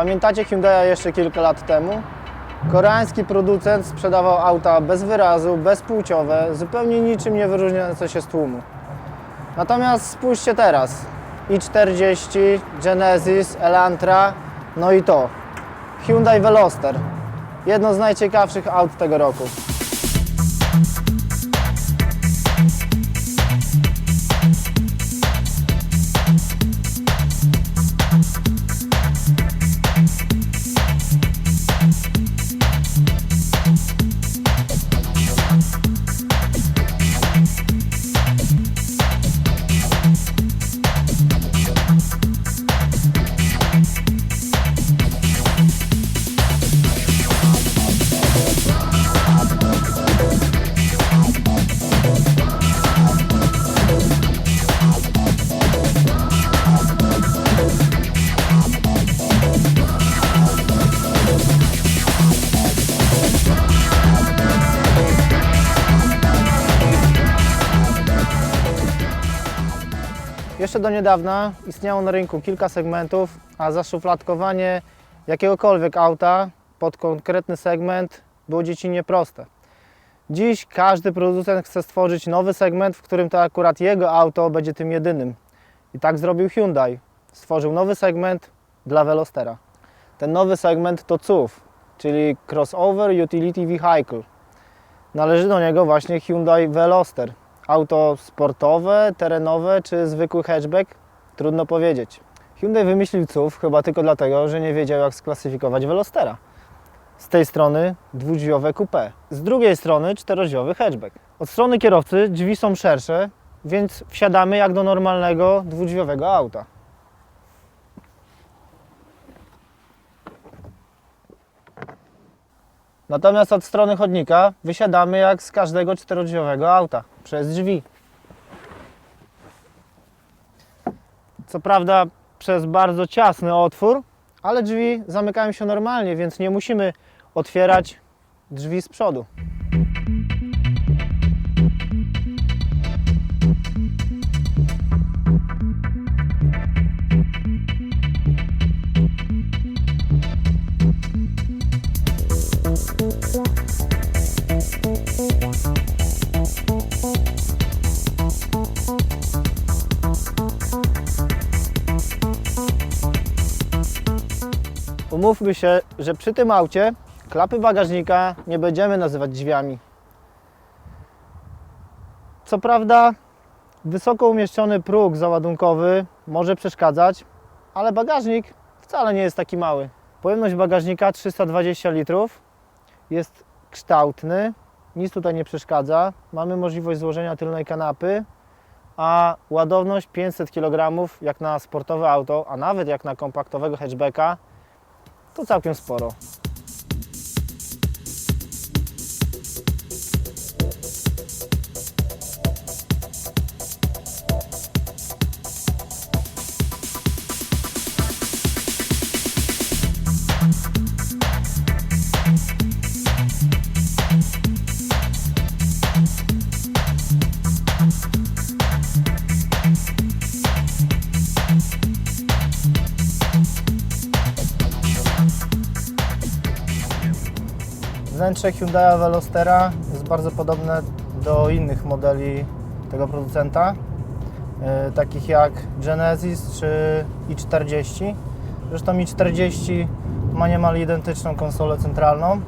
Pamiętacie Hyundai jeszcze kilka lat temu? Koreański producent sprzedawał auta bez wyrazu, bezpłciowe, zupełnie niczym nie wyróżniające się z tłumu. Natomiast spójrzcie teraz. i40, Genesis, Elantra, no i to. Hyundai Veloster. Jedno z najciekawszych aut tego roku. Jeszcze do niedawna istniało na rynku kilka segmentów, a zaszufladkowanie jakiegokolwiek auta pod konkretny segment było dziecinnie proste. Dziś każdy producent chce stworzyć nowy segment, w którym to akurat jego auto będzie tym jedynym. I tak zrobił Hyundai. Stworzył nowy segment dla Velostera. Ten nowy segment to CUV, czyli Crossover Utility Vehicle. Należy do niego właśnie Hyundai Veloster. Auto sportowe, terenowe czy zwykły hatchback? Trudno powiedzieć. Hyundai wymyślił CUV chyba tylko dlatego, że nie wiedział jak sklasyfikować Velostera. Z tej strony dwudrzwiowe coupé, z drugiej strony czterodrzwiowy hatchback. Od strony kierowcy drzwi są szersze, więc wsiadamy jak do normalnego dwudrzwiowego auta. Natomiast od strony chodnika wysiadamy jak z każdego czterodrzwiowego auta, przez drzwi. Co prawda przez bardzo ciasny otwór, ale drzwi zamykają się normalnie, więc nie musimy otwierać drzwi z przodu. Umówmy się, że przy tym aucie klapy bagażnika nie będziemy nazywać drzwiami. Co prawda, wysoko umieszczony próg załadunkowy może przeszkadzać, ale bagażnik wcale nie jest taki mały. Pojemność bagażnika 320 litrów jest kształtny, nic tutaj nie przeszkadza. Mamy możliwość złożenia tylnej kanapy, a ładowność 500 kg jak na sportowe auto, a nawet jak na kompaktowego hatchbacka to całkiem sporo. Wnętrze Hyundai Velostera jest bardzo podobne do innych modeli tego producenta, e, takich jak Genesis czy i40. Zresztą i40 ma niemal identyczną konsolę centralną.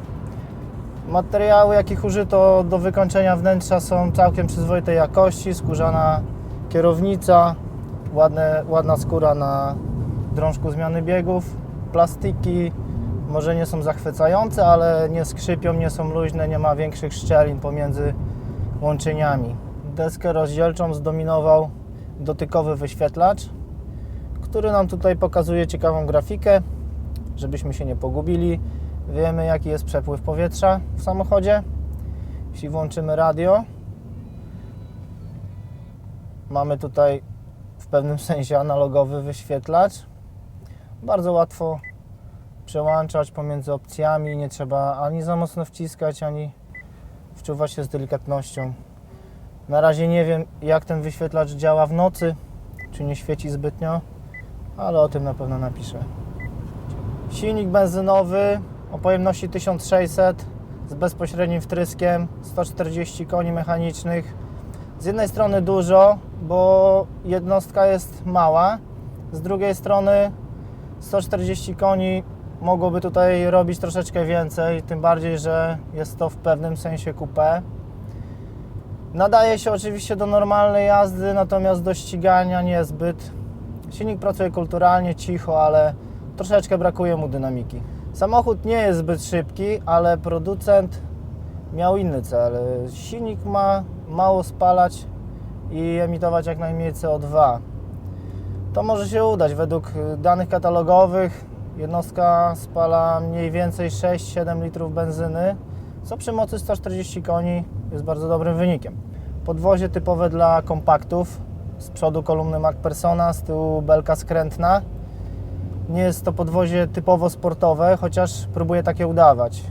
Materiały, jakich użyto do wykończenia wnętrza są całkiem przyzwoitej jakości. Skórzana kierownica, ładne, ładna skóra na drążku zmiany biegów, plastiki, może nie są zachwycające, ale nie skrzypią, nie są luźne, nie ma większych szczelin pomiędzy łączeniami. Deskę rozdzielczą zdominował dotykowy wyświetlacz, który nam tutaj pokazuje ciekawą grafikę, żebyśmy się nie pogubili. Wiemy jaki jest przepływ powietrza w samochodzie. Jeśli włączymy radio, mamy tutaj w pewnym sensie analogowy wyświetlacz. Bardzo łatwo przełączać pomiędzy opcjami, nie trzeba ani za mocno wciskać, ani wczuwać się z delikatnością. Na razie nie wiem, jak ten wyświetlacz działa w nocy, czy nie świeci zbytnio, ale o tym na pewno napiszę. Silnik benzynowy o pojemności 1600 z bezpośrednim wtryskiem, 140 koni mechanicznych. Z jednej strony dużo, bo jednostka jest mała, z drugiej strony 140 koni mogłoby tutaj robić troszeczkę więcej, tym bardziej, że jest to w pewnym sensie coupé. Nadaje się oczywiście do normalnej jazdy, natomiast do ścigania niezbyt. Silnik pracuje kulturalnie, cicho, ale troszeczkę brakuje mu dynamiki. Samochód nie jest zbyt szybki, ale producent miał inny cel. Silnik ma mało spalać i emitować jak najmniej CO2. To może się udać. Według danych katalogowych jednostka spala mniej więcej 6-7 litrów benzyny, co przy mocy 140 koni jest bardzo dobrym wynikiem. Podwozie typowe dla kompaktów. Z przodu kolumny MacPersona, z tyłu belka skrętna. Nie jest to podwozie typowo sportowe, chociaż próbuję takie udawać.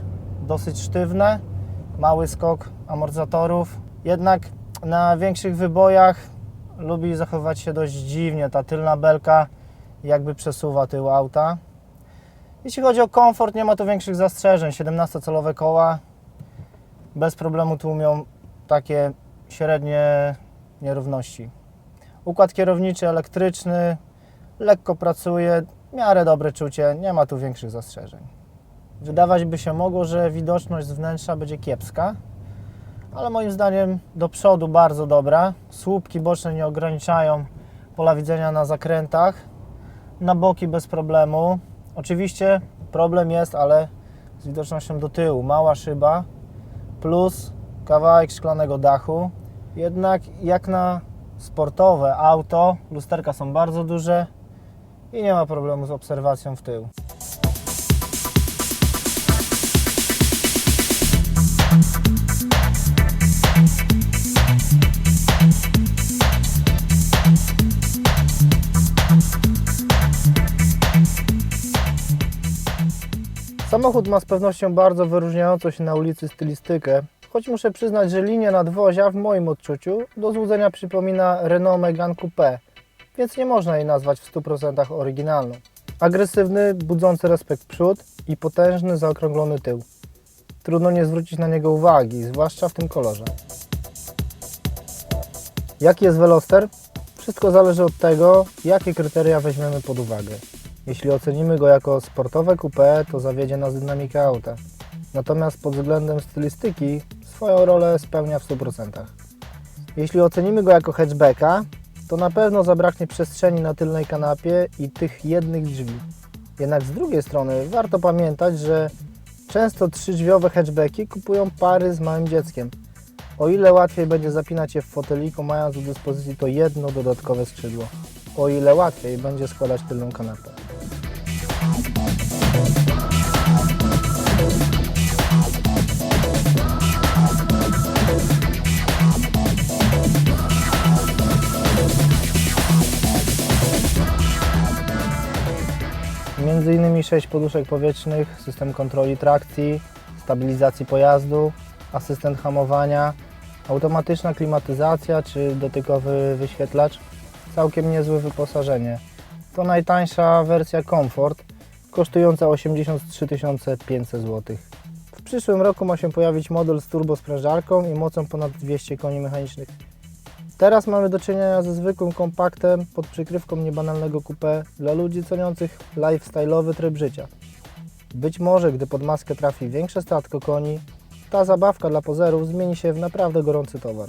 Dosyć sztywne, mały skok amortyzatorów. Jednak na większych wybojach lubi zachowywać się dość dziwnie. Ta tylna belka jakby przesuwa tył auta. Jeśli chodzi o komfort, nie ma tu większych zastrzeżeń. 17-calowe koła bez problemu tłumią takie średnie nierówności. Układ kierowniczy elektryczny, lekko pracuje, w miarę dobre czucie, nie ma tu większych zastrzeżeń. Wydawać by się mogło, że widoczność z wnętrza będzie kiepska, ale moim zdaniem do przodu bardzo dobra. Słupki boczne nie ograniczają pola widzenia na zakrętach. Na boki bez problemu. Oczywiście problem jest, ale z widocznością do tyłu. Mała szyba plus kawałek szklanego dachu. Jednak jak na sportowe auto, lusterka są bardzo duże i nie ma problemu z obserwacją w tył. Samochód ma z pewnością bardzo wyróżniającą się na ulicy stylistykę, choć muszę przyznać, że linia nadwozia w moim odczuciu do złudzenia przypomina Renault Megane Coupé, więc nie można jej nazwać w 100% oryginalną. Agresywny, budzący respekt przód i potężny, zaokrąglony tył. Trudno nie zwrócić na niego uwagi, zwłaszcza w tym kolorze. Jaki jest Veloster? Wszystko zależy od tego, jakie kryteria weźmiemy pod uwagę. Jeśli ocenimy go jako sportowe coupé, to zawiedzie nas dynamika auta. Natomiast pod względem stylistyki swoją rolę spełnia w 100%. Jeśli ocenimy go jako hatchbacka, to na pewno zabraknie przestrzeni na tylnej kanapie i tych jednych drzwi. Jednak z drugiej strony warto pamiętać, że często trzydrzwiowe hatchbacki kupują pary z małym dzieckiem. O ile łatwiej będzie zapinać je w foteliku, mając do dyspozycji to jedno dodatkowe skrzydło. O ile łatwiej będzie składać tylną kanapę. Innymi 6 poduszek powietrznych, system kontroli trakcji, stabilizacji pojazdu, asystent hamowania, automatyczna klimatyzacja czy dotykowy wyświetlacz. Całkiem niezłe wyposażenie. To najtańsza wersja Comfort, kosztująca 83 500 zł. W przyszłym roku ma się pojawić model z turbosprężarką i mocą ponad 200 koni mechanicznych. Teraz mamy do czynienia ze zwykłym kompaktem pod przykrywką niebanalnego coupé dla ludzi ceniących lifestyle'owy tryb życia. Być może, gdy pod maskę trafi większe statko koni, ta zabawka dla pozerów zmieni się w naprawdę gorący towar.